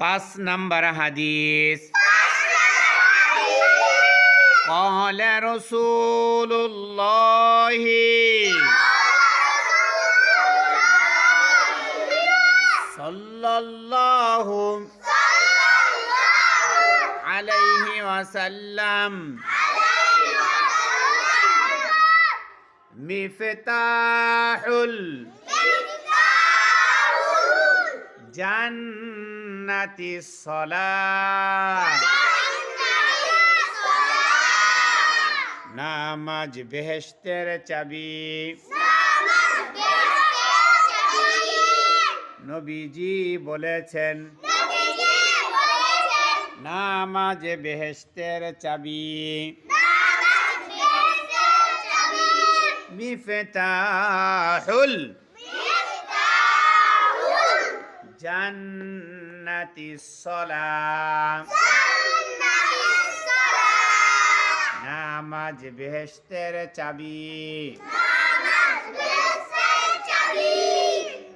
পাঁচ নাম্বার হাদিস قال رسول الله صلى الله عليه وسلم مفتاح الجنة জান্নাতি নামাজ বেহেস্তের চাবি। নবীজি বলেছেন নামাজ বেহেস্তের চাবি। মিফেতাহুল জান্নাতি সলাম নামাজ বেহেস্তের চাবি।